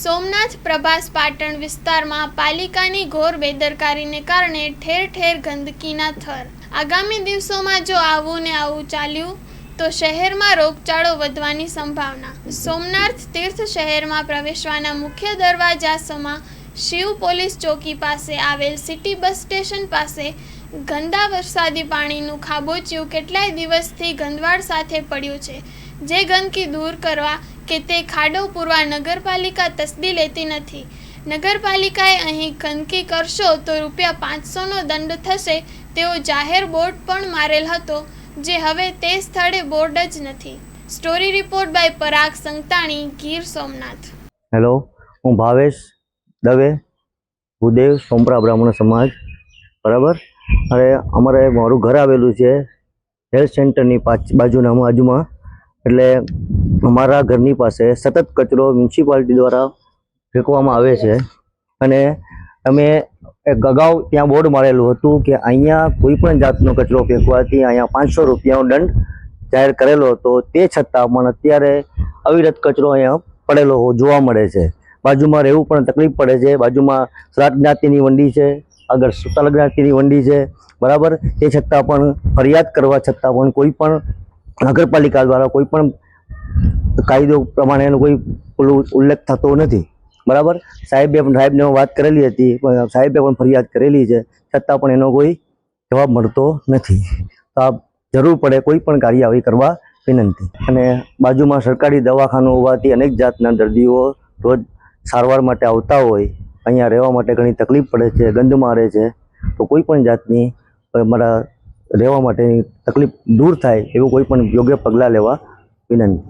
સોમનાથ પ્રભાસ પાટણ વિસ્તારમાં પાલિકાની ઘોર બેદરકારીને કારણે ઠેર ઠેર ગંદકીના થર. આગામી દિવસોમાં જો આવું ને આવું ચાલ્યું, તો શહેરમાં રોગચાળો વધવાની સંભાવના. સોમનાથ તીર્થ શહેરમાં પ્રવેશવાના મુખ્ય દરવાજા સમા શિવ પોલીસ ચોકી પાસે આવેલ સિટી બસ સ્ટેશન પાસે ગંદા વરસાદી પાણીનું ખાબોચિયું કેટલાય દિવસથી ગંદવાડ સાથે પડ્યું છે. જે ગંદકી દૂર કરવા કે તે ખાડો પૂરવા નગરપાલિકા તસ્દી લેતી નથી. નગરપાલિકાએ અહીં ગંદકી કરશો તો રૂપિયા પાંચસોનો દંડ થશે તેવો જાહેર બોર્ડ પણ મારેલ હતો, જે હવે તે સ્થળે બોર્ડ જ નથી. Story report by Parag Santani, Gir Somnath. Hello, હું ભાવેશ દવે, ભૂદેવ, સોમપરા, બ્રાહ્મણ સમાજ, બરાબર? અને અમારે મારું ઘર આવેલું છે, હેલ્થ સેન્ટરની પાછ, બાજુના બાજુમાં એટલે અમારા ઘરની પાસે સતત કચરો મ્યુનિસિપાલિટી દ્વારા ફેંકવામાં આવે છે. અને અમે એક અગાઉ ત્યાં બોર્ડ મારેલું હતું કે અહીંયા કોઈ પણ જાતનો કચરો ફેંકવાથી અહીંયા પાંચસો રૂપિયાનો દંડ જાહેર કરેલો હતો. તે છતાં પણ અત્યારે અવિરત કચરો અહીંયા પડેલો જોવા મળે છે. બાજુમાં રહેવું પણ તકલીફ પડે છે. બાજુમાં શ્રાદ્ધ જ્ઞાતિની વંડી છે, આગળ સુતાલ જ્ઞાતિની વંડી છે. બરાબર? તે છતાં પણ, ફરિયાદ કરવા છતાં પણ કોઈ પણ નગરપાલિકા દ્વારા કોઈ પણ કાયદો પ્રમાણેનો કોઈ ઉલ્લેખ થતો નથી. બરાબર? સાહેબે પણ, સાહેબને વાત કરેલી હતી, પણ સાહેબે પણ ફરિયાદ કરેલી છે. છતાં પણ એનો કોઈ જવાબ મળતો નથી. તો આ જરૂર પડે કોઈ પણ કાર્યવાહી કરવા વિનંતી. અને બાજુમાં સરકારી દવાખાનું હોવાથી અનેક જાતના દર્દીઓ રોજ સારવાર માટે આવતા હોય, અહીંયા રહેવા માટે ઘણી તકલીફ પડે છે ગંધ મારે છે, તો કોઈ પણ જાતની અમારા રહેવા માટેની તકલીફ દૂર થાય, એવું કોઈ પણ યોગ્ય પગલાં લેવા વિનંતી.